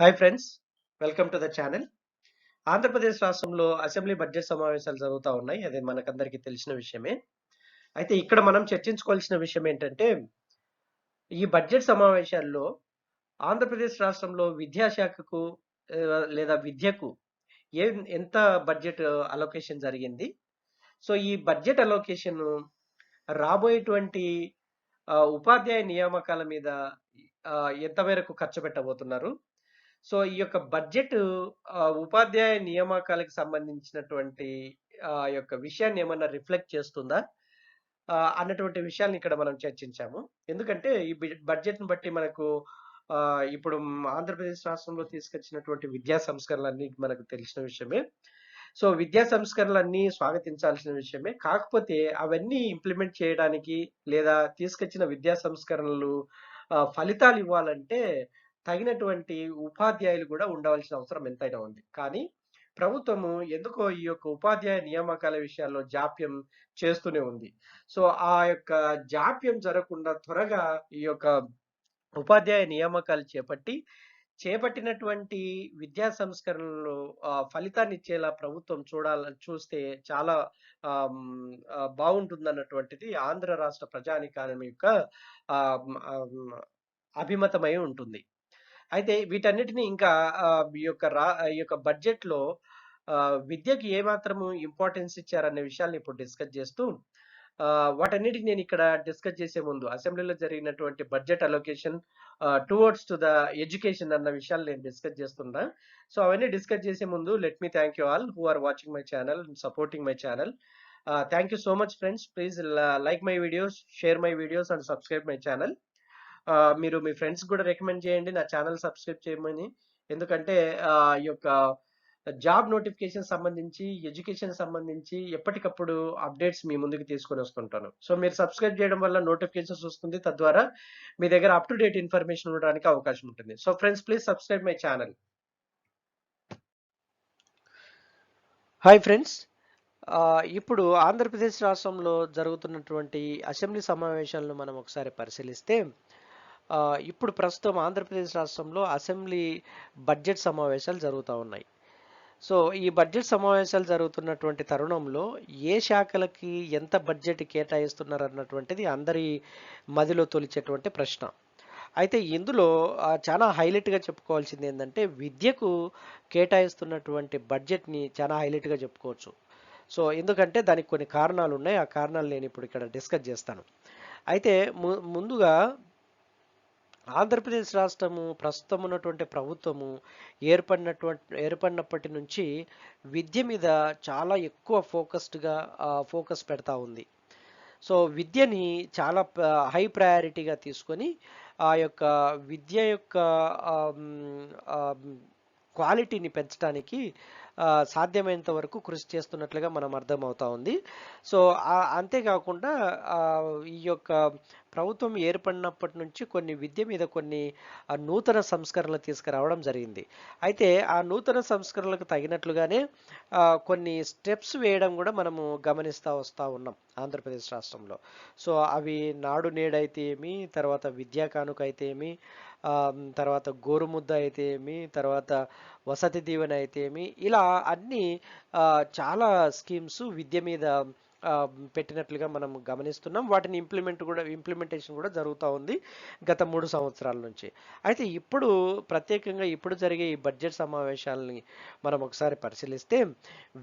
Hi friends welcome to the channel Andhra Pradesh రాష్ట్రంలో assembly budget సమావేశాలు జరుగుతూ ఉన్నాయి. అది మనకందరికీ తెలిసిన విషయమే. అయితే ఇక్కడ మనం చర్చించుకోవాల్సిన విషయం ఏంటంటే ఈ బడ్జెట్ సమావేశాల్లో ఆంధ్రప్రదేశ్ రాష్ట్రంలో విద్యాశాఖకు లేదా విద్యకు ఏ ఎంత బడ్జెట్ అలొకేషన్ జరిగింది. సో ఈ బడ్జెట్ అలొకేషన్ రాబోయేటువంటి ఉపాధ్యాయ నియామకాల మీద ఎంత మేరకు ఖర్చు పెట్టబోతున్నారు. సో ఈ యొక్క బడ్జెట్ ఉపాధ్యాయ నియామకాలకు సంబంధించినటువంటి ఆ యొక్క విషయాన్ని ఏమన్నా రిఫ్లెక్ట్ చేస్తుందా? అన్నటువంటి విషయాన్ని ఇక్కడ మనం చర్చించాము. ఎందుకంటే ఈ బడ్జెట్ని బట్టి మనకు ఇప్పుడు ఆంధ్రప్రదేశ్ రాష్ట్రంలో తీసుకొచ్చినటువంటి విద్యా సంస్కరణలన్నీ మనకు తెలిసిన విషయమే. సో విద్యా సంస్కరణలన్నీ స్వాగతించాల్సిన విషయమే. కాకపోతే అవన్నీ ఇంప్లిమెంట్ చేయడానికి లేదా తీసుకొచ్చిన విద్యా సంస్కరణలు ఫలితాలు ఇవ్వాలంటే తగినటువంటి ఉపాధ్యాయులు కూడా ఉండవలసిన అవసరం ఎంతైనా ఉంది. కానీ ప్రభుత్వము ఎందుకో ఈ యొక్క ఉపాధ్యాయ నియామకాల విషయాల్లో జాప్యం చేస్తూనే ఉంది. సో ఆ యొక్క జాప్యం జరగకుండా త్వరగా ఈ యొక్క ఉపాధ్యాయ నియామకాలు చేపట్టి చేపట్టినటువంటి విద్యా సంస్కరణలు ఫలితాన్ని ఇచ్చేలా ప్రభుత్వం చూడాల చూస్తే చాలా బాగుంటుందన్నటువంటిది ఆంధ్ర రాష్ట్ర ప్రజానికానం యొక్క అభిమతమై ఉంటుంది. అయితే వీటన్నిటిని ఇంకా ఈ యొక్క రా ఈ యొక్క బడ్జెట్లో విద్యకి ఏమాత్రము ఇంపార్టెన్స్ ఇచ్చారనే విషయాన్ని ఇప్పుడు డిస్కస్ చేస్తూ వాటన్నిటిని నేను ఇక్కడ డిస్కస్ చేసే ముందు అసెంబ్లీలో జరిగినటువంటి budget allocation towards to the education అన్న విషయాలు నేను డిస్కస్ చేస్తున్నా. సో అవన్నీ డిస్కస్ చేసే ముందు let me thank you all who are watching my channel supporting my channel thank you so much friends please like my videos share my videos and subscribe my channel మీరు మీ friends కూడా recommend చేయండి నా channel subscribe చేయమని. ఎందుకంటే ఈ యొక్క job notification సంబంధించి ఎడ్యుకేషన్ సంబంధించి ఎప్పటికప్పుడు అప్డేట్స్ మీ ముందుకు తీసుకొని వస్తుంటాను. సో మీరు సబ్స్క్రైబ్ చేయడం వల్ల నోటిఫికేషన్స్ వస్తుంది. తద్వారా మీ దగ్గర అప్ టు డేట్ ఇన్ఫర్మేషన్ ఉండడానికి అవకాశం ఉంటుంది. So friends please subscribe my channel. Hi friends ఇప్పుడు ఆంధ్రప్రదేశ్ రాష్ట్రంలో జరుగుతున్నటువంటి అసెంబ్లీ సమావేశాలను మనం ఒకసారి పరిశీలిస్తే ఇప్పుడు ప్రస్తుతం ఆంధ్రప్రదేశ్ రాష్ట్రంలో అసెంబ్లీ బడ్జెట్ సమావేశాలు జరుగుతూ ఉన్నాయి. సో ఈ బడ్జెట్ సమావేశాలు జరుగుతున్నటువంటి తరుణంలో ఏ శాఖలకి ఎంత బడ్జెట్ కేటాయిస్తున్నారు అన్నటువంటిది అందరి మదిలో తొలిచేటువంటి ప్రశ్న. అయితే ఇందులో చాలా హైలైట్గా చెప్పుకోవాల్సింది ఏంటంటే విద్యకు కేటాయిస్తున్నటువంటి బడ్జెట్ని చాలా హైలైట్గా చెప్పుకోవచ్చు. సో ఎందుకంటే దానికి కొన్ని కారణాలు ఉన్నాయి. ఆ కారణాలు నేను ఇప్పుడు ఇక్కడ డిస్కస్ చేస్తాను. అయితే ము- ముందుగా ఆంధ్రప్రదేశ్ రాష్ట్రము ప్రస్తుతం ఉన్నటువంటి ప్రభుత్వము ఏర్పడినటువంటి ఏర్పడినప్పటి నుంచి విద్య మీద చాలా ఎక్కువ ఫోకస్డ్గా ఫోకస్ పెడతా ఉంది. సో విద్యని చాలా హై ప్రయారిటీగా తీసుకొని ఆ యొక్క విద్య యొక్క క్వాలిటీని పెంచడానికి సాధ్యమైనంత వరకు కృషి చేస్తున్నట్లుగా మనం అర్థమవుతా ఉంది. సో అంతేకాకుండా ఈ యొక్క ప్రభుత్వం ఏర్పడినప్పటి నుంచి కొన్ని విద్య మీద కొన్ని నూతన సంస్కరణలు తీసుకురావడం జరిగింది. అయితే ఆ నూతన సంస్కరణలకు తగినట్లుగానే కొన్ని స్టెప్స్ వేయడం కూడా మనము గమనిస్తూ వస్తూ ఉన్నాం ఆంధ్రప్రదేశ్ రాష్ట్రంలో. సో అవి నాడు నేడైతే ఏమి తర్వాత విద్యా కానుక అయితే ఏమి తర్వాత గోరుముద్ద అయితే ఏమి తర్వాత వసతి దీవెన అయితే ఏమి ఇలా అన్ని చాలా స్కీమ్స్ విద్య మీద పెట్టినట్లుగా మనం గమనిస్తున్నాం. వాటిని ఇంప్లిమెంట్ కూడా ఇంప్లిమెంటేషన్ కూడా జరుగుతూ ఉంది గత మూడు సంవత్సరాల నుంచి. అయితే ఇప్పుడు ప్రత్యేకంగా ఇప్పుడు జరిగే ఈ బడ్జెట్ సమావేశాలని మనం ఒకసారి పరిశీలిస్తే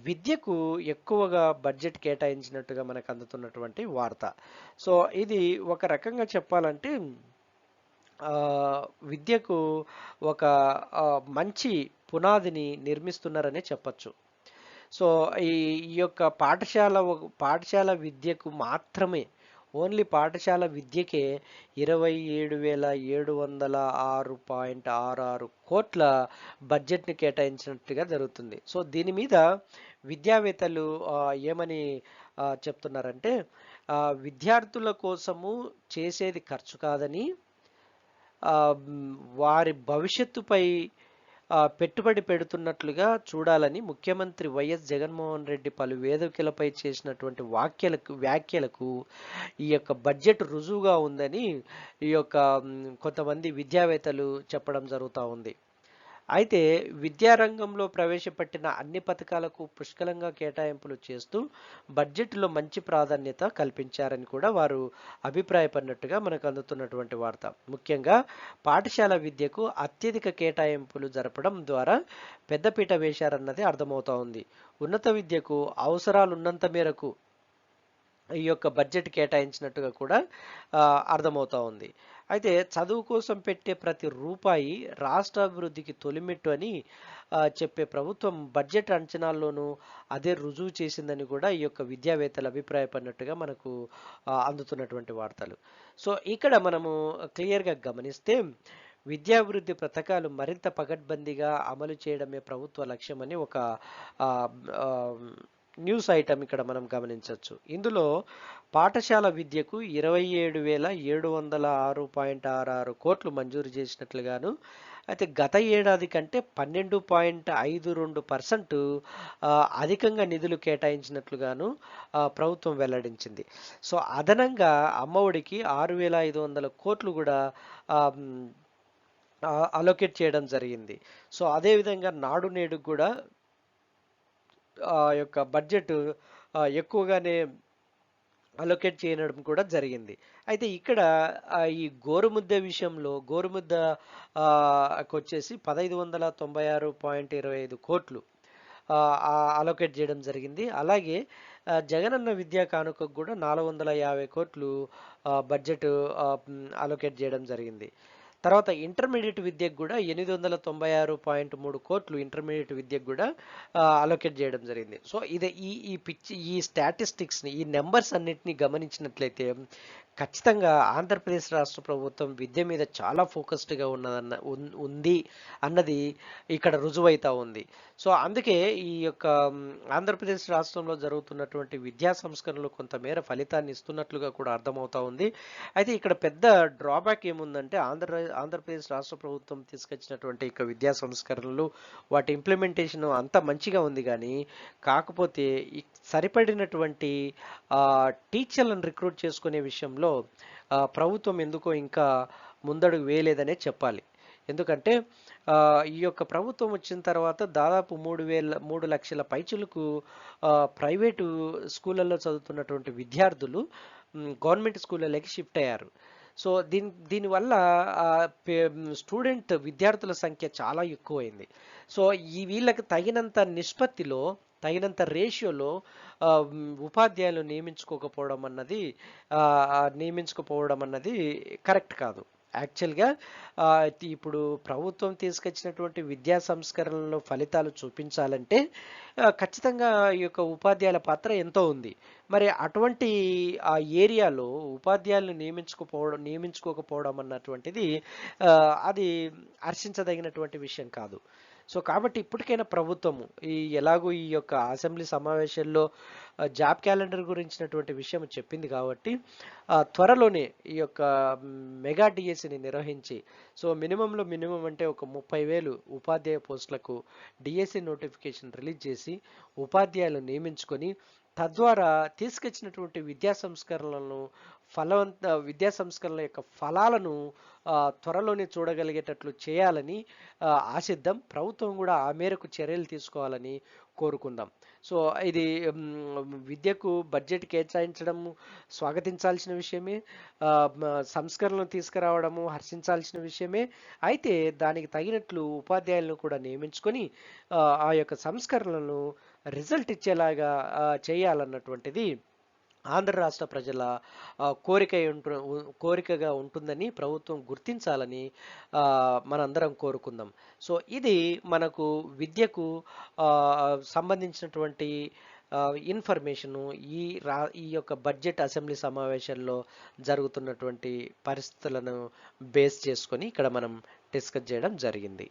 విద్యకు ఎక్కువగా బడ్జెట్ కేటాయించినట్టుగా మనకు అందుతున్నటువంటి వార్త. సో ఇది ఒక రకంగా చెప్పాలంటే విద్యకు ఒక మంచి పునాదిని నిర్మిస్తున్నారనే చెప్పచ్చు. సో ఈ ఈ యొక్క పాఠశాల పాఠశాల విద్యకు మాత్రమే ఓన్లీ పాఠశాల విద్యకే ఇరవై ఏడు వేల ఏడు వందల ఆరు పాయింట్ ఆరు ఆరు కోట్ల బడ్జెట్ని కేటాయించినట్టుగా జరుగుతుంది. సో దీని మీద విద్యావేత్తలు ఏమని చెప్తున్నారంటే విద్యార్థుల కోసము చేసేది ఖర్చు కాదని వారి భవిష్యత్తుపై పెట్టుబడి పెడుతున్నట్లుగా చూడాలని ముఖ్యమంత్రి వైఎస్ జగన్మోహన్ రెడ్డి పలు వేదికలపై చేసినటువంటి వాక్యలకు వ్యాఖ్యలకు ఈ యొక్క బడ్జెట్ రుజువుగా ఉందని ఈ యొక్క కొంతమంది విద్యావేత్తలు చెప్పడం జరుగుతూ ఉంది. అయితే విద్యారంగంలో ప్రవేశపెట్టిన అన్ని పథకాలకు పుష్కలంగా కేటాయింపులు చేస్తూ బడ్జెట్లో మంచి ప్రాధాన్యత కల్పించారని కూడా వారు అభిప్రాయపడినట్టుగా మనకు అందుతున్నటువంటి వార్త. ముఖ్యంగా పాఠశాల విద్యకు అత్యధిక కేటాయింపులు జరపడం ద్వారా పెద్దపీట వేశారన్నది అర్థమవుతా ఉంది. ఉన్నత విద్యకు అవసరాలున్నంత మేరకు ఈ యొక్క బడ్జెట్ కేటాయించినట్టుగా కూడా అర్థమవుతా ఉంది. అయితే చదువు కోసం పెట్టే ప్రతి రూపాయి రాష్ట్ర అభివృద్ధికి తొలిమెట్టు అని చెప్పే ప్రభుత్వం బడ్జెట్ అంచనాల్లోనూ అదే రుజువు చేసిందని కూడా ఈ యొక్క విద్యావేత్తలు అభిప్రాయపడినట్టుగా మనకు అందుతున్నటువంటి వార్తలు. సో ఇక్కడ మనము క్లియర్గా గమనిస్తే విద్యాభివృద్ధి పథకాలు మరింత పగడ్బందీగా అమలు చేయడమే ప్రభుత్వ లక్ష్యమని ఒక న్యూస్ ఐటమ్ ఇక్కడ మనం గమనించవచ్చు. ఇందులో పాఠశాల విద్యకు ఇరవై ఏడు వేల ఏడు వందల ఆరు పాయింట్ ఆరు ఆరు కోట్లు మంజూరు చేసినట్లుగాను అయితే గత ఏడాది కంటే పన్నెండు పాయింట్ ఐదు రెండు పర్సెంట్ అధికంగా నిధులు కేటాయించినట్లుగాను ప్రభుత్వం వెల్లడించింది. సో అదనంగా అమ్మఒడికి ఆరు వేల ఐదు వందల కోట్లు కూడా అలోకేట్ అలొకేట్ చేయడం జరిగింది. సో అదేవిధంగా నాడు నేడు కూడా యొక్క బడ్జెట్ ఎక్కువగానే అలొకేట్ చేయడం కూడా జరిగింది. అయితే ఇక్కడ ఈ గోరుముద్ద విషయంలో గోరుముద్ద వచ్చేసి పదహైదు వందల తొంభై ఆరు పాయింట్ ఇరవై ఐదు కోట్లు అలొకేట్ చేయడం జరిగింది. అలాగే జగనన్న విద్యా కానుకకు కూడా నాలుగు వందల యాభై కోట్లు బడ్జెట్ అలొకేట్ చేయడం జరిగింది. తర్వాత ఇంటర్మీడియట్ విద్యకు కూడా ఎనిమిది వందల తొంభై ఆరు పాయింట్ మూడు కోట్లు ఇంటర్మీడియట్ విద్యకు కూడా అలొకేట్ చేయడం జరిగింది. సో ఇది ఈ ఈ పిచ్చి ఈ స్టాటిస్టిక్స్ని ఈ నెంబర్స్ అన్నిటిని గమనించినట్లయితే ఖచ్చితంగా ఆంధ్రప్రదేశ్ రాష్ట్ర ప్రభుత్వం విద్య మీద చాలా ఫోకస్డ్గా ఉన్నదన్న ఉంది అన్నది ఇక్కడ రుజువైతా ఉంది. సో అందుకే ఈ యొక్క ఆంధ్రప్రదేశ్ రాష్ట్రంలో జరుగుతున్నటువంటి విద్యా సంస్కరణలు కొంతమేర ఫలితాన్ని ఇస్తున్నట్లుగా కూడా అర్థమవుతా ఉంది. అయితే ఇక్కడ పెద్ద డ్రాబ్యాక్ ఏముందంటే ఆంధ్ర ఆంధ్రప్రదేశ్ రాష్ట్ర ప్రభుత్వం తీసుకొచ్చినటువంటి ఇక విద్యా సంస్కరణలు వాటి ఇంప్లిమెంటేషన్ అంత మంచిగా ఉంది కానీ కాకపోతే సరిపడినటువంటి టీచర్లను రిక్రూట్ చేసుకునే విషయంలో విషయంలో ప్రభుత్వం ఎందుకో ఇంకా ముందడుగు వేయలేదనే చెప్పాలి. ఎందుకంటే ఈ యొక్క ప్రభుత్వం వచ్చిన తర్వాత దాదాపు మూడు వేల మూడు లక్షల పైచులకు ప్రైవేటు స్కూళ్ళల్లో చదువుతున్నటువంటి విద్యార్థులు గవర్నమెంట్ స్కూళ్ళలోకి షిఫ్ట్ అయ్యారు. సో దీని దీనివల్ల స్టూడెంట్ విద్యార్థుల సంఖ్య చాలా ఎక్కువైంది. సో ఈ వీళ్ళకి తగినంత నిష్పత్తిలో తగినంత రేషియోలో ఉపాధ్యాయులు నియమించుకోకపోవడం అన్నది నియమించుకోపోవడం అన్నది కరెక్ట్ కాదు. యాక్చువల్గా ఇప్పుడు ప్రభుత్వం తీసుకొచ్చినటువంటి విద్యా సంస్కరణలో ఫలితాలు చూపించాలంటే ఖచ్చితంగా ఈ యొక్క ఉపాధ్యాయుల పాత్ర ఎంతో ఉంది. మరి అటువంటి ఆ ఏరియాలో ఉపాధ్యాయులను నియమించుకోపోవడం నియమించుకోకపోవడం అన్నటువంటిది అది హర్షించదగినటువంటి విషయం కాదు. సో కాబట్టి ఇప్పటికైనా ప్రభుత్వము ఈ ఎలాగో ఈ యొక్క అసెంబ్లీ సమావేశాల్లో జాబ్ క్యాలెండర్ గురించినటువంటి విషయం చెప్పింది కాబట్టి త్వరలోనే ఈ యొక్క మెగా డిఎస్సిని నిర్వహించి సో మినిమంలో మినిమం అంటే ఒక ముప్పై వేలు ఉపాధ్యాయ పోస్టులకు డిఎస్సి నోటిఫికేషన్ రిలీజ్ చేసి ఉపాధ్యాయులు నియమించుకొని తద్వారా తీసుకొచ్చినటువంటి విద్యా సంస్కరణలను ఫలవంత విద్యా సంస్కరణల యొక్క ఫలాలను త్వరలోనే చూడగలిగేటట్లు చేయాలని ఆశిద్దాం. ప్రభుత్వం కూడా ఆ మేరకు చర్యలు తీసుకోవాలని కోరుకుందాం. సో ఇది విద్యకు బడ్జెట్ కేటాయించడం స్వాగతించాల్సిన విషయమే సంస్కరణలు తీసుకురావడము హర్షించాల్సిన విషయమే. అయితే దానికి తగినట్లు ఉపాధ్యాయులను కూడా నియమించుకొని ఆ యొక్క సంస్కరణలను రిజల్ట్ ఇచ్చేలాగా చేయాలన్నటువంటిది ఆంధ్ర రాష్ట్ర ప్రజల కోరిక కోరికగా ఉంటుందని ప్రభుత్వం గుర్తించాలని మనందరం కోరుకుందాం. సో ఇది మనకు విద్యకు సంబంధించినటువంటి ఇన్ఫర్మేషను ఈ రా ఈ యొక్క బడ్జెట్ అసెంబ్లీ సమావేశాల్లో జరుగుతున్నటువంటి పరిస్థితులను బేస్ చేసుకొని ఇక్కడ మనం డిస్కస్ చేయడం జరిగింది.